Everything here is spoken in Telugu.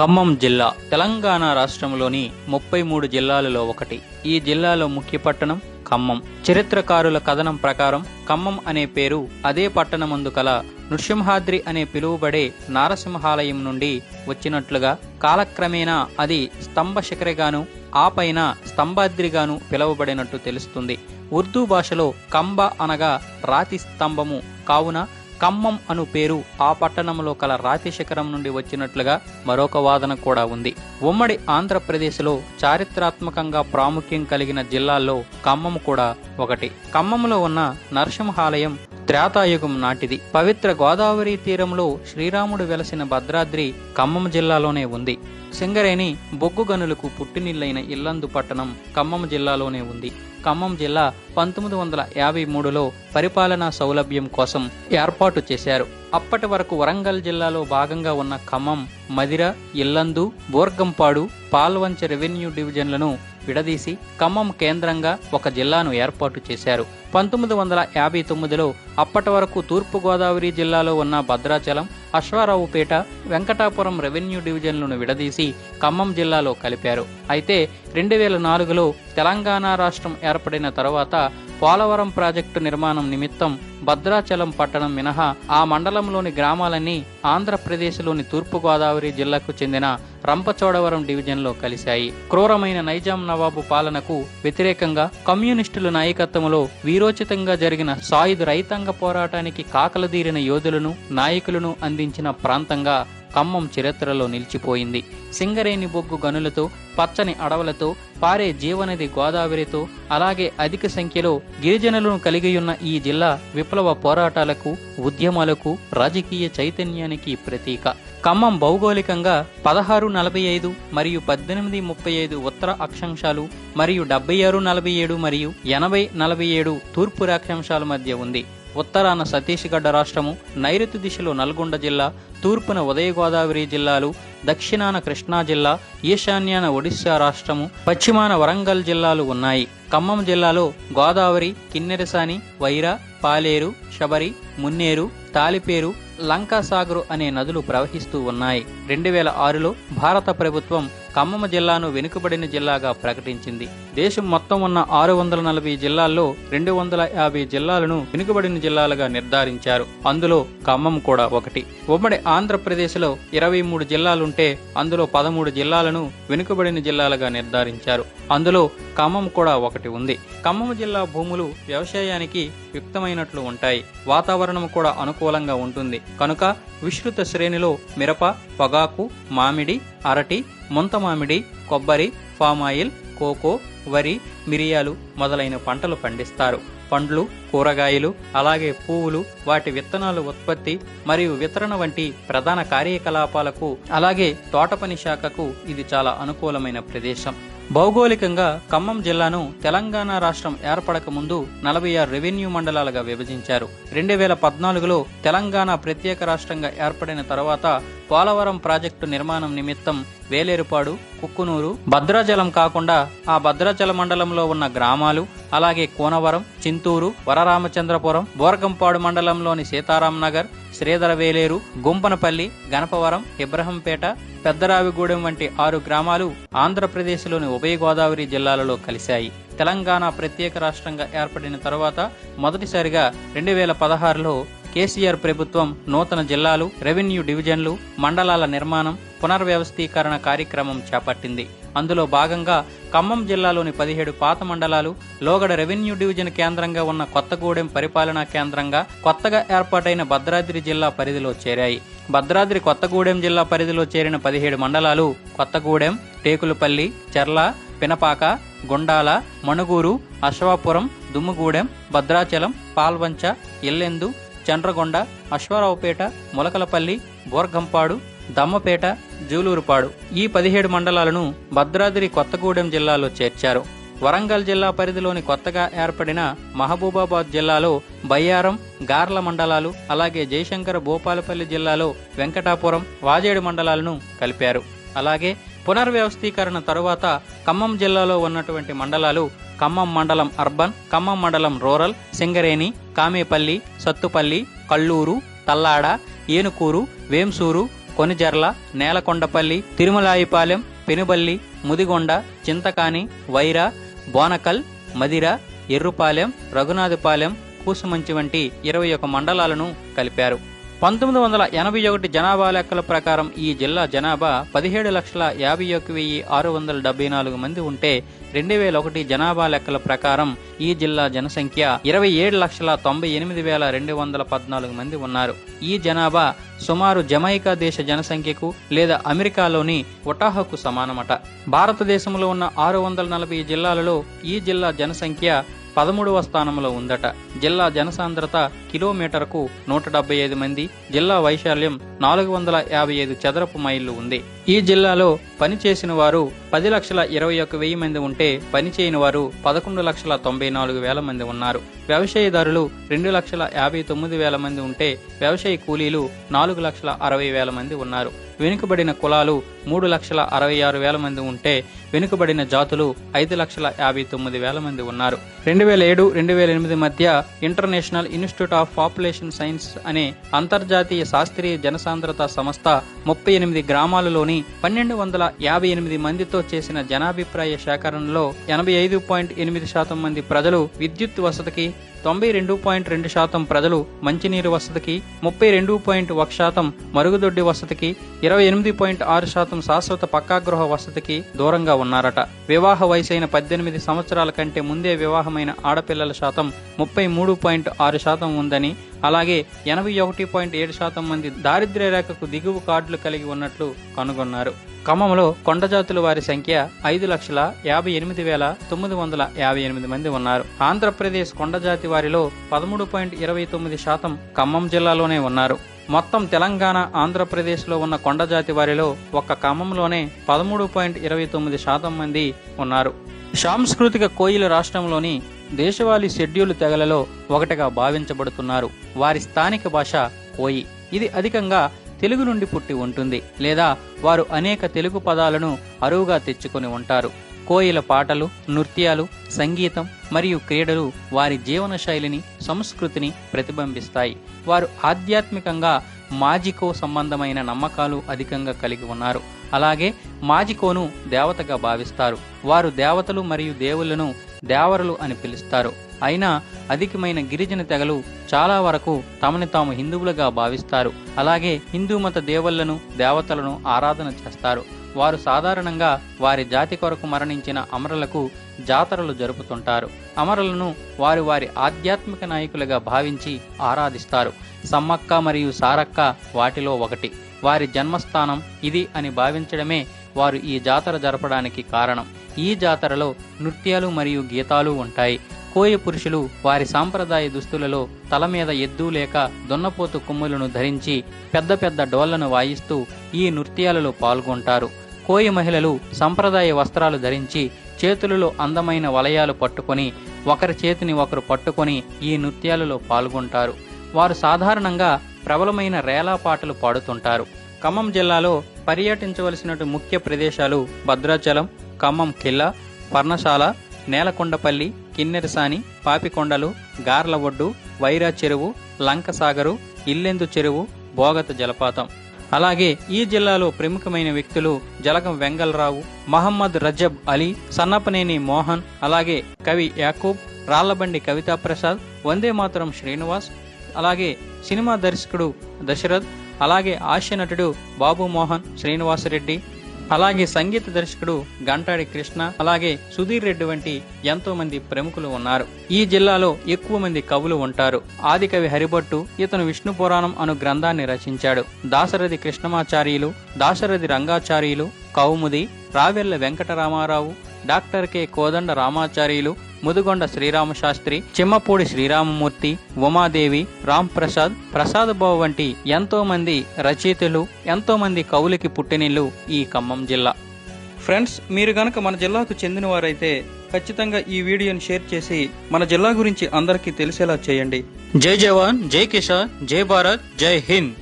ఖమ్మం జిల్లా తెలంగాణ రాష్ట్రంలోని ముప్పై మూడు జిల్లాలలో ఒకటి. ఈ జిల్లాలో ముఖ్య పట్టణం ఖమ్మం. చరిత్రకారుల కథనం ప్రకారం ఖమ్మం అనే పేరు అదే పట్టణమందు కల నృసింహాద్రి అనే పిలువబడే నారసింహాలయం నుండి వచ్చినట్లుగా కాలక్రమేణా అది స్తంభ శిఖరిగాను ఆ పైన స్తంభాద్రిగాను పిలువబడినట్టు తెలుస్తుంది. ఉర్దూ భాషలో కంబ అనగా రాతి స్తంభము. కావున ఖమ్మం అను పేరు ఆ పట్టణంలో కల రాతి శిఖరం నుండి వచ్చినట్లుగా మరొక వాదన కూడా ఉంది. ఉమ్మడి ఆంధ్రప్రదేశ్లో చారిత్రాత్మకంగా ప్రాముఖ్యం కలిగిన జిల్లాల్లో ఖమ్మం కూడా ఒకటి. ఖమ్మంలో ఉన్న నరసింహాలయం త్రేతాయుగం నాటిది. పవిత్ర గోదావరి తీరంలో శ్రీరాముడు వెలసిన భద్రాద్రి ఖమ్మం జిల్లాలోనే ఉంది. సింగరేణి బొగ్గు గనులకు పుట్టినిల్లైన ఇల్లందు పట్టణం ఖమ్మం జిల్లాలోనే ఉంది. ఖమ్మం జిల్లా పంతొమ్మిది వందల యాభై మూడులో పరిపాలనా సౌలభ్యం కోసం ఏర్పాటు చేశారు. అప్పటి వరకు వరంగల్ జిల్లాలో భాగంగా ఉన్న ఖమ్మం మదిర ఇల్లందు బోర్గంపాడు పాల్వంచ రెవెన్యూ డివిజన్లను విడదీసి ఖమ్మం కేంద్రంగా ఒక జిల్లాను ఏర్పాటు చేశారు. పంతొమ్మిది వందల యాభై తొమ్మిదిలో అప్పటి వరకు తూర్పు గోదావరి జిల్లాలో ఉన్న భద్రాచలం అశ్వారావుపేట వెంకటాపురం రెవెన్యూ డివిజన్లను విడదీసి ఖమ్మం జిల్లాలో కలిపారు. అయితే రెండు వేల నాలుగులో తెలంగాణ రాష్ట్రం ఏర్పడిన తర్వాత పోలవరం ప్రాజెక్టు నిర్మాణం నిమిత్తం భద్రాచలం పట్టణం మినహా ఆ మండలంలోని గ్రామాలన్నీ ఆంధ్రప్రదేశ్లోని తూర్పుగోదావరి జిల్లాకు చెందిన రంపచోడవరం డివిజన్లో కలిశాయి. క్రూరమైన నైజాం నవాబు పాలనకు వ్యతిరేకంగా కమ్యూనిస్టుల నాయకత్వంలో వీరోచితంగా జరిగిన సాయుధ రైతాంగ పోరాటానికి కాకలదీరిన యోధులను నాయకులను అందించిన ప్రాంతంగా ఖమ్మం చరిత్రలో నిలిచిపోయింది. సింగరేణి బొగ్గు గనులతో పచ్చని అడవులతో పారే జీవనది గోదావరితో అలాగే అధిక సంఖ్యలో గిరిజనులను కలిగి ఉన్న ఈ జిల్లా విప్లవ పోరాటాలకు ఉద్యమాలకు రాజకీయ చైతన్యానికి ప్రతీక. ఖమ్మం భౌగోళికంగా పదహారు నలభై ఐదు మరియు పద్దెనిమిది ముప్పై ఐదు ఉత్తర అక్షాంశాలు మరియు డెబ్బై ఆరు నలభై ఏడు మరియు ఎనభై నలభై ఏడు తూర్పు రాక్షాంశాల మధ్య ఉంది. ఉత్తరాన సతీష్గఢ రాష్ట్రము నైరుతి దిశలో నల్గొండ జిల్లా తూర్పున ఉదయగోదావరి జిల్లాలు దక్షిణాన కృష్ణా జిల్లా ఈశాన్యాన ఒడిశా రాష్ట్రము పశ్చిమాన వరంగల్ జిల్లాలు ఉన్నాయి. ఖమ్మం జిల్లాలో గోదావరి కిన్నెరసాని వైరా పాలేరు శబరి మున్నేరు తాలిపేరు లంకాసాగరు అనే నదులు ప్రవహిస్తూ ఉన్నాయి. రెండు వేల ఆరులో భారత ప్రభుత్వం ఖమ్మం జిల్లాను వెనుకబడిన జిల్లాగా ప్రకటించింది. దేశం మొత్తం ఉన్న ఆరు వందల నలభై జిల్లాల్లో రెండు వందల యాభై జిల్లాలను వెనుకబడిన జిల్లాలుగా నిర్ధారించారు. అందులో ఖమ్మం కూడా ఒకటి. ఉమ్మడి ఆంధ్రప్రదేశ్లో ఇరవై మూడు జిల్లాలుంటే అందులో పదమూడు జిల్లాలను వెనుకబడిన జిల్లాలుగా నిర్ధారించారు. అందులో ఖమ్మం కూడా ఒకటి ఉంది. ఖమ్మం జిల్లా భూములు వ్యవసాయానికి యుక్తమైనట్లు ఉంటాయి. వాతావరణం కూడా అనుకూలంగా ఉంటుంది. కనుక విస్తృత శ్రేణిలో మిరప పొగాకు మామిడి అరటి ముంత మామిడి కొబ్బరి పామాయిల్ కోకో వరి మిరియాలు మొదలైన పంటలు పండిస్తారు. పండ్లు కూరగాయలు అలాగే పువ్వులు వాటి విత్తనాలు ఉత్పత్తి మరియు వితరణ వంటి ప్రధాన కార్యకలాపాలకు అలాగే తోటపని శాఖకు ఇది చాలా అనుకూలమైన ప్రదేశం. భౌగోళికంగా ఖమ్మం జిల్లాను తెలంగాణ రాష్ట్రం ఏర్పడక ముందు నలభై ఆరు రెవెన్యూ మండలాలుగా విభజించారు. రెండు వేల పద్నాలుగులో తెలంగాణ ప్రత్యేక రాష్ట్రంగా ఏర్పడిన తర్వాత పోలవరం ప్రాజెక్టు నిర్మాణం నిమిత్తం వేలేరుపాడు కుక్కునూరు భద్రాచలం కాకుండా ఆ భద్రాచల మండలంలో ఉన్న గ్రామాలు అలాగే కోనవరం చింతూరు వరరామచంద్రపురం బోర్గంపాడు మండలంలోని సీతారాం నగర్ శ్రీధర వేలేరు గుంపనపల్లి గణపవరం ఇబ్రహంపేట పెద్దరావిగూడెం వంటి ఆరు గ్రామాలు ఆంధ్రప్రదేశ్లోని ఉభయ గోదావరి జిల్లాలలో కలిశాయి. తెలంగాణ ప్రత్యేక రాష్ట్రంగా ఏర్పడిన తర్వాత మొదటిసారిగా రెండు వేల పదహారులో కేసీఆర్ ప్రభుత్వం నూతన జిల్లాలు రెవెన్యూ డివిజన్లు మండలాల నిర్మాణం పునర్వ్యవస్థీకరణ కార్యక్రమం చేపట్టింది. అందులో భాగంగా ఖమ్మం జిల్లాలోని పదిహేడు పాత మండలాలు లోగడ రెవెన్యూ డివిజన్ కేంద్రంగా ఉన్న కొత్తగూడెం పరిపాలనా కేంద్రంగా కొత్తగా ఏర్పాటైన భద్రాద్రి జిల్లా పరిధిలో చేరాయి. భద్రాద్రి కొత్తగూడెం జిల్లా పరిధిలో చేరిన పదిహేడు మండలాలు కొత్తగూడెం టేకులపల్లి చెర్ల పినపాక గుండాల మణుగూరు అశ్వాపురం దుమ్ముగూడెం భద్రాచలం పాల్వంచ ఇల్లెందు చండ్రగొండ అశ్వారావుపేట ములకలపల్లి బోర్గంపాడు దమ్మపేట జూలూరుపాడు ఈ పదిహేడు మండలాలను భద్రాద్రి కొత్తగూడెం జిల్లాలో చేర్చారు. వరంగల్ జిల్లా పరిధిలోని కొత్తగా ఏర్పడిన మహబూబాబాద్ జిల్లాలో బయ్యారం గార్ల మండలాలు అలాగే జయశంకర భూపాలపల్లి జిల్లాలో వెంకటాపురం వాజేడు మండలాలను కలిపారు. అలాగే పునర్వ్యవస్థీకరణ తరువాత ఖమ్మం జిల్లాలో ఉన్నటువంటి మండలాలు ఖమ్మం మండలం అర్బన్ ఖమ్మం మండలం రూరల్ సింగరేణి కామేపల్లి సత్తుపల్లి కల్లూరు తల్లాడ ఏనుకూరు వేంసూరు కొనిజర్ల నేలకొండపల్లి తిరుమలాయిపాలెం పెనుబల్లి ముదిగొండ చింతకాని వైరా బోనకల్ మదిర ఎర్రుపాలెం రఘునాథపాలెం కూసుమంచి వంటి ఇరవై ఒక మండలాలను కలిపారు. పంతొమ్మిది వందల ఎనభై ఒకటి జనాభా లెక్కల ప్రకారం ఈ జిల్లా జనాభా పదిహేడు లక్షల యాభై ఒక వెయ్యి ఆరు వందల డెబ్బై నాలుగు మంది ఉంటే రెండు వేల ఒకటి జనాభా లెక్కల ప్రకారం ఈ జిల్లా జనసంఖ్య ఇరవై ఏడు లక్షల తొంభై ఎనిమిది వేల రెండు వందల పద్నాలుగు మంది ఉన్నారు. ఈ జనాభా సుమారు జమైకా దేశ జనసంఖ్యకు లేదా అమెరికాలోని ఒటాహకు సమానమట. భారతదేశంలో ఉన్న ఆరు వందల నలభై జిల్లాలలో ఈ జిల్లా జనసంఖ్య పదమూడవ స్థానంలో ఉందట. జిల్లా జనసాంద్రత కిలోమీటర్కు నూట డెబ్బై ఐదు మంది జిల్లా వైశాల్యం నాలుగు వందల యాభై ఐదు చదరపు మైళ్ళు ఉంది. ఈ జిల్లాలో పనిచేసిన వారు పది లక్షల ఇరవై ఒక్క వెయ్యి మంది ఉంటే పనిచేయని వారు పదకొండు లక్షల తొంభై నాలుగు వేల మంది ఉన్నారు. వ్యవసాయదారులు రెండు లక్షల యాభై తొమ్మిది వేల మంది ఉంటే వ్యవసాయ కూలీలు నాలుగు లక్షల అరవై వేల మంది ఉన్నారు. వెనుకబడిన కులాలు మూడు లక్షల అరవై ఆరు వేల మంది ఉంటే వెనుకబడిన జాతులు ఐదు లక్షల యాభై తొమ్మిది వేల మంది ఉన్నారు. రెండు వేల ఏడు రెండు వేల ఎనిమిది మధ్య international institute of population science అనే అంతర్జాతీయ శాస్త్రీయ జనసాంద్రత సంస్థ ముప్పై ఎనిమిది గ్రామాలలోని పన్నెండు వందల యాభై ఎనిమిది మందితో చేసిన జనాభిప్రాయ సేకరణలో ఎనభై ఐదు పాయింట్ ఎనిమిది శాతం మంది ప్రజలు విద్యుత్ వసతికి తొంభై రెండు పాయింట్ రెండు శాతం ప్రజలు మంచినీరు వసతికి ముప్పై రెండు పాయింట్ ఒక శాతం మరుగుదొడ్డి వసతికి ఇరవై ఎనిమిది పాయింట్ ఆరు శాతం శాశ్వత పక్కాగృహ వసతికి దూరంగా ఉన్నారట. వివాహ వయసైన పద్దెనిమిది సంవత్సరాల కంటే ముందే వివాహమైన ఆడపిల్లల శాతం ముప్పై మూడు పాయింట్ ఆరు శాతం ఉంది. ఉందని అలాగే ఎనభై ఒకటి పాయింట్ ఏడు శాతం మంది దారిద్ర్య రేఖకు దిగువ కార్డులు కలిగి ఉన్నట్లు కనుగొన్నారు. ఖమ్మంలో కొండ జాతుల వారి సంఖ్య ఐదు లక్షల యాభై ఎనిమిది వేల తొమ్మిది వందల యాభై ఎనిమిది మంది ఉన్నారు. ఆంధ్రప్రదేశ్ కొండజాతి వారిలో పదమూడు పాయింట్ ఇరవై తొమ్మిది శాతం ఖమ్మం జిల్లాలోనే ఉన్నారు. మొత్తం తెలంగాణ ఆంధ్రప్రదేశ్లో ఉన్న కొండజాతి వారిలో ఒక్క ఖమ్మంలోనే పదమూడు పాయింట్ ఇరవై తొమ్మిది శాతం మంది ఉన్నారు. సాంస్కృతిక కోయిల రాష్ట్రంలోని దేశవాళీ షెడ్యూల్ తెగలలో ఒకటిగా భావించబడుతున్నారు. వారి స్థానిక భాష కోయి ఇది అధికంగా తెలుగు నుండి పుట్టి ఉంటుంది. లేదా వారు అనేక తెలుగు పదాలను అరువుగా తెచ్చుకొని ఉంటారు. కోయిల పాటలు నృత్యాలు సంగీతం మరియు క్రీడలు వారి జీవన శైలిని సంస్కృతిని ప్రతిబింబిస్తాయి. వారు ఆధ్యాత్మికంగా మాజికో సంబంధమైన నమ్మకాలు అధికంగా కలిగి ఉన్నారు. అలాగే మాజికోను దేవతగా భావిస్తారు. వారు దేవతలు మరియు దేవుళ్ళను దేవరలు అని పిలుస్తారు. అయినా అధికమైన గిరిజన తెగలు చాలా వరకు తమని తాము హిందువులుగా భావిస్తారు. అలాగే హిందూ మత దేవుళ్ళను దేవతలను ఆరాధన చేస్తారు. వారు సాధారణంగా వారి జాతి కొరకు మరణించిన అమరులకు జాతరలు జరుపుతుంటారు. అమరులను వారు వారి ఆధ్యాత్మిక నాయకులుగా భావించి ఆరాధిస్తారు. సమ్మక్క మరియు సారక్క వాటిలో ఒకటి. వారి జన్మస్థానం ఇది అని భావించడమే వారు ఈ జాతర జరపడానికి కారణం. ఈ జాతరలో నృత్యాలు మరియు గీతాలు ఉంటాయి. కోయ పురుషులు వారి సాంప్రదాయ దుస్తులలో తల మీద ఎద్దు లేక దున్నపోతు కొమ్ములను ధరించి పెద్ద పెద్ద డోళ్ళను వాయిస్తూ ఈ నృత్యాలలో పాల్గొంటారు. కోయ మహిళలు సంప్రదాయ వస్త్రాలు ధరించి చేతులలో అందమైన వలయాలు పట్టుకొని ఒకరి చేతిని ఒకరు పట్టుకొని ఈ నృత్యాలలో పాల్గొంటారు. వారు సాధారణంగా ప్రబలమైన రేలా పాటలు పాడుతుంటారు. ఖమ్మం జిల్లాలో పర్యటించవలసిన ముఖ్య ప్రదేశాలు భద్రాచలం ఖమ్మం ఖిల్లా పర్ణశాల నేలకొండపల్లి కిన్నెరసాని పాపికొండలు గార్ల ఒడ్డు వైరా చెరువు లంకసాగరు ఇల్లెందు చెరువు బోగత జలపాతం. అలాగే ఈ జిల్లాలో ప్రముఖమైన వ్యక్తులు జలగం వెంగళరావు మహమ్మద్ రజబ్ అలీ సన్నపనేని మోహన్ అలాగే కవి యాకూబ్ రాళ్ళబండి కవితా ప్రసాద్ వందే మాతరం శ్రీనివాస్ అలాగే సినిమా దర్శకుడు దశరథ్ అలాగే హాస్య నటుడు బాబు మోహన్ శ్రీనివాసరెడ్డి అలాగే సంగీత దర్శకుడు గంటాడి కృష్ణ అలాగే సుధీర్ రెడ్డి వంటి ఎంతో మంది ప్రముఖులు ఉన్నారు. ఈ జిల్లాలో ఎక్కువ మంది కవులు ఉంటారు. ఆదికవి హరిభట్టు ఇతను విష్ణు పురాణం అను గ్రంథాన్ని రచించాడు. దాశరథి కృష్ణమాచార్యులు దాశరథి రంగాచార్యులు కౌముది రావెల్ల వెంకటరామారావు డాక్టర్ కె కోదండ రామాచార్యులు ముదుగొండ శ్రీరామశాస్త్రి చిమ్మపూడి శ్రీరామమూర్తి ఉమాదేవి రామ్ ప్రసాద్ ప్రసాద్ బాబు వంటి ఎంతో మంది రచయితలు ఎంతో మంది కవులకి పుట్టినిల్లు ఈ ఖమ్మం జిల్లా. ఫ్రెండ్స్ మీరు గనక మన జిల్లాకు చెందిన వారైతే ఖచ్చితంగా ఈ వీడియోని షేర్ చేసి మన జిల్లా గురించి అందరికీ తెలిసేలా చేయండి. జై జవాన్ జై కిషాన్ జై భారత్ జై హింద్.